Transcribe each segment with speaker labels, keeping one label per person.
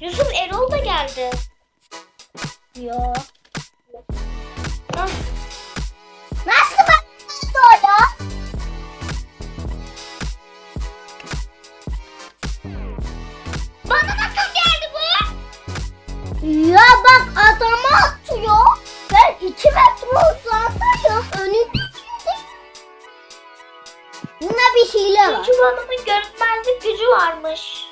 Speaker 1: Yusuf Erol da geldi. Yo.
Speaker 2: Ah.
Speaker 1: Nasıl baktı oraya?
Speaker 2: Bana nasıl geldi bu?
Speaker 1: Ya bak adama atıyor. Ben iki metre uzaktayım. Önünde Buna bir hile var.
Speaker 2: Çünkü bu adamın görünmezlik gücü varmış.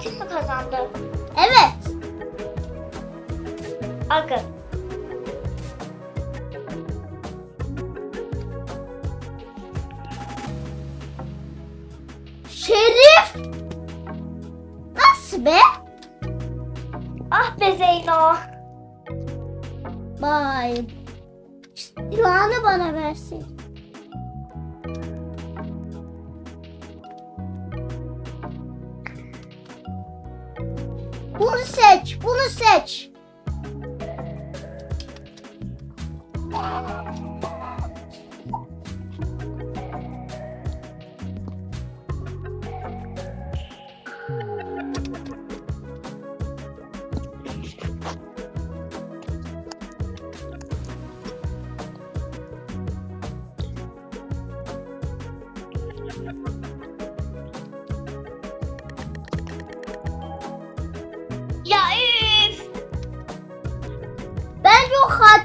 Speaker 2: Katil mi kazandı?
Speaker 1: Evet.
Speaker 2: Akın.
Speaker 1: Şerif. Nasıl be?
Speaker 2: Ah be Zeyno.
Speaker 1: Vay. Silahını bana versin. 1 no 7,
Speaker 2: 1 no
Speaker 1: 7.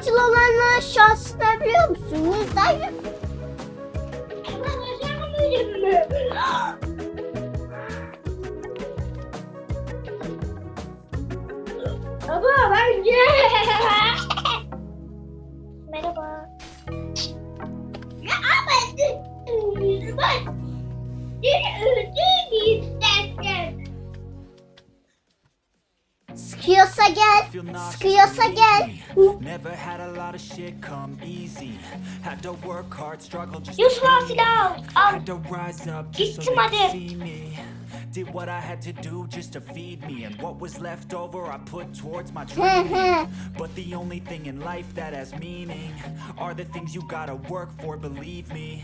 Speaker 1: o katil olanların şansı ne biliyor musun? Yüzden yüz.
Speaker 2: Baba bence. Merhaba. Ya ama bak. Al.
Speaker 3: Had to rise up just so
Speaker 2: Gittim
Speaker 3: they could
Speaker 2: hadi.
Speaker 3: see me. Did what I had to do just to feed me, and what was left over I put towards my dreaming. but the only thing in life that has meaning are the things you gotta work for. Believe me.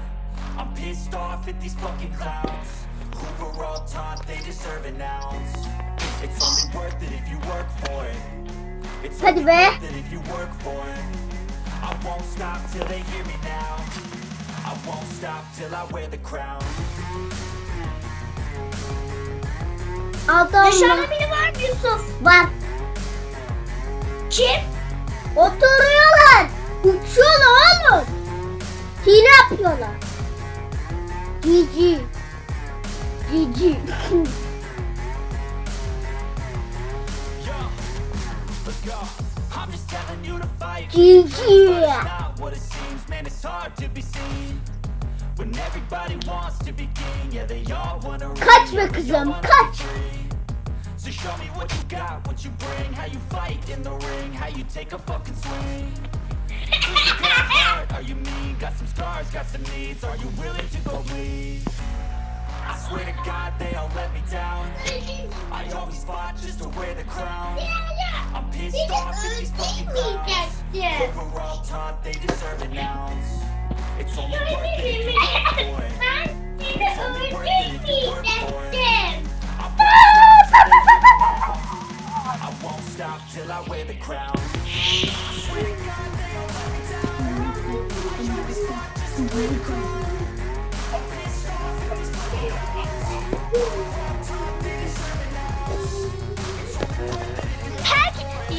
Speaker 3: I'm pissed off at these fucking clowns who were all taught they deserve an ounce. It's only worth it if you work for it. It's
Speaker 1: Hadi
Speaker 3: only
Speaker 1: be.
Speaker 3: worth it if you work for it. I won't stop till they hear me now. I won't stop till I wear the crown.
Speaker 1: Adam
Speaker 2: Dışarıda biri var mı Yusuf?
Speaker 1: var.
Speaker 2: Kim?
Speaker 1: Oturuyorlar. Uçuyorlar oğlum. Hile yapıyorlar. Cici.
Speaker 3: It's not what it seems, man, it's hard to be seen. When everybody wants to yeah, they all wanna. So show me what you got, what you bring, how you fight in the ring, how you take a fucking swing. Are you mean? Got some scars, got some needs. Are you willing to go bleed? I swear to God, they all let me down. I always fought just to wear the crown. I'm pissed off at these fucking clowns. They all taught they deserve it now. It's only worth it if you work for it. It's only worth it if you work for it. I won't stop till I wear the crown.
Speaker 2: I God.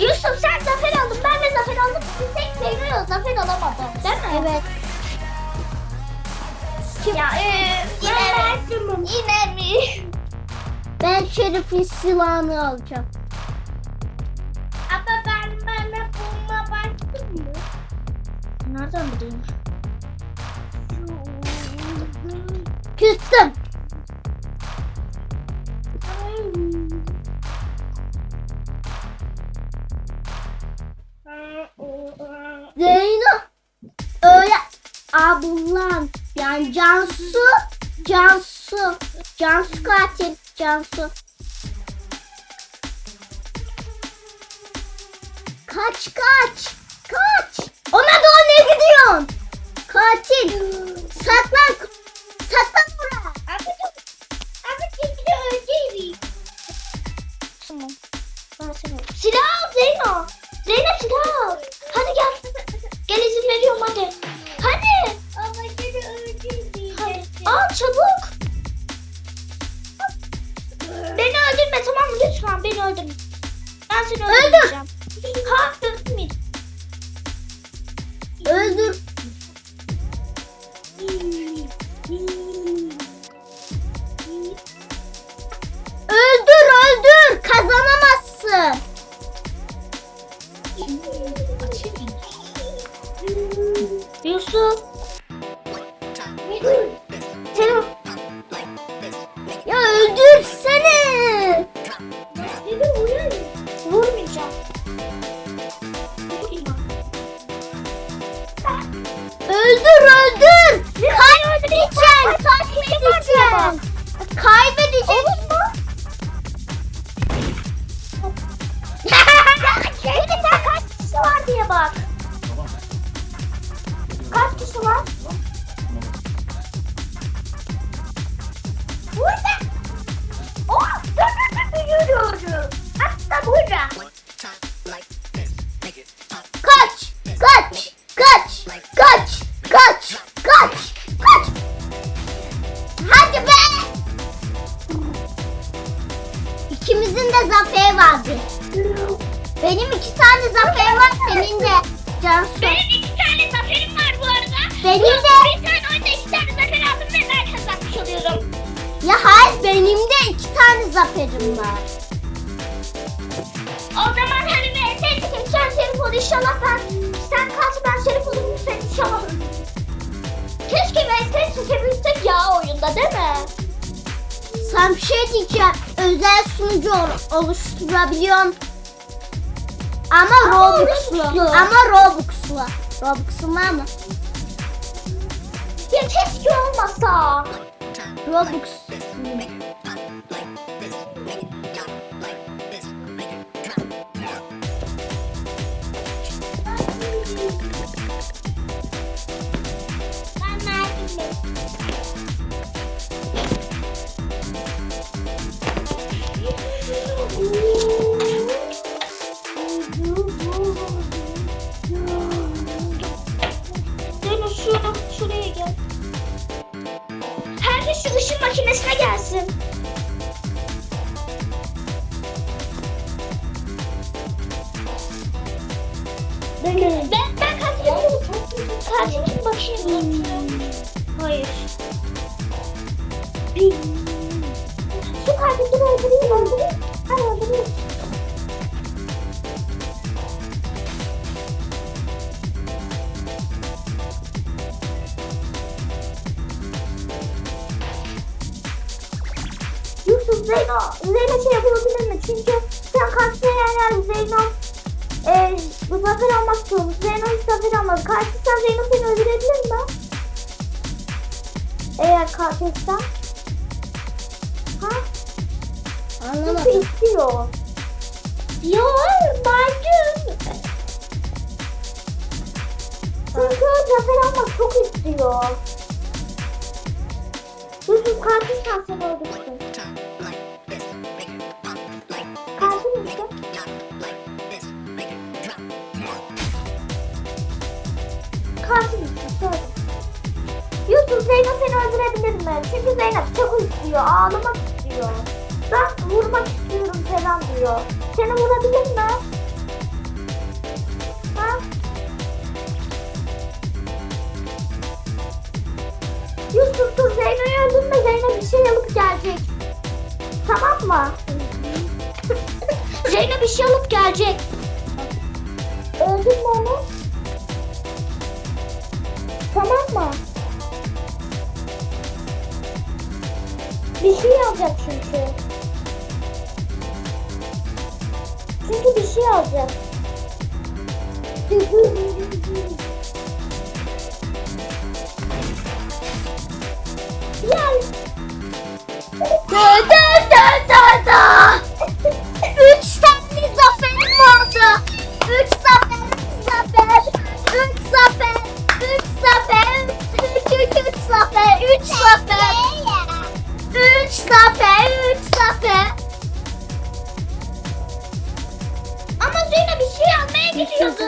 Speaker 2: Yusuf sen zafer aldın. Ben de zafer aldım. Biz tek Zeyno'yla zafer alamadım. Değil mi?
Speaker 1: Evet.
Speaker 2: Ya e, yine mi? Yine mi?
Speaker 1: Ben Şerif'in silahını alacağım.
Speaker 2: Nereden bileyim?
Speaker 1: Küstüm. Zeyno. Öyle ablam. Yani Cansu. Cansu. Cansu katil. Cansu. Kaç kaç. Kaç. Ona doğru ne gidiyorsun? Katil. Saklan. Saklan buraya.
Speaker 2: Abi Abi çekili öldeydik. Tamam. Ben seni Silah al Zeyno. Zeynep silah al. Hadi gel. Gel izin veriyorum hadi. Hadi.
Speaker 1: Ama seni öldürdüm.
Speaker 2: Hadi. Al çabuk. Beni öldürme tamam mı? Lütfen beni öldürme. Ben seni
Speaker 1: Öldür.
Speaker 2: öldüreceğim. Ha öldürme.
Speaker 1: Kaybedeceksin. Kaybedeceksin. Kaybedeceksin.
Speaker 2: Senin sen kaç kişi var diye bak.
Speaker 1: Ya hayır benim de iki tane zaferim var.
Speaker 2: O zaman hani VS çekeceğim Şerif ol inşallah ben. Sen kaç ben Şerif olurum sen inşallah. Keşke VS çekebilsek ya oyunda değil mi?
Speaker 1: Sen bir şey diyeceğim. Özel sunucu ol- oluşturabiliyorum. Ama
Speaker 2: Ama.
Speaker 1: Robux'lu. Ama Robux'lu. Robux'un var mı?
Speaker 2: Ya keşke olmasa.
Speaker 1: Robux.
Speaker 2: Katilim bakayım. Hayır. Şu katilini öldüreyim, öldüreyim. Hadi öldüreyim. Yusuf Zeyno, Zeyno şey yapabilir mi? Çünkü sen kaçtığın yerler Zeyno e, bu zafer almak istiyormuş. Zeyno hiç zafer almadı. Kaçtıysan Zeyno seni öldürebilir mi? Eğer katilsen. Ha?
Speaker 1: Anlamadım.
Speaker 2: istiyor? Ya bence çünkü zafer almak çok istiyor. Yusuf katilsen seni öldürsün. Beni öldürebilir mi? Çünkü Zeynep çok istiyor, ağlamak istiyor. Ben vurmak istiyorum falan diyor. Seni vurabilir mi? Ha? Yusuf dur Zeyno'yu öldürme Zeyno bir şey alıp gelecek. Tamam mı? Zeyno bir şey alıp gelecek. Öldün mü onu? Bir şey alacak çünkü. Çünkü bir şey alacak. Gel.
Speaker 1: Da da da. Üç tane zaferim oldu. Üç zafer, üç zafer, üç zafer, üç zafer, üç, üç, üç zafer, üç zafer. Üç zafer, üç zafer.
Speaker 2: Ama Zeynep bir şey almaya gidiyordu.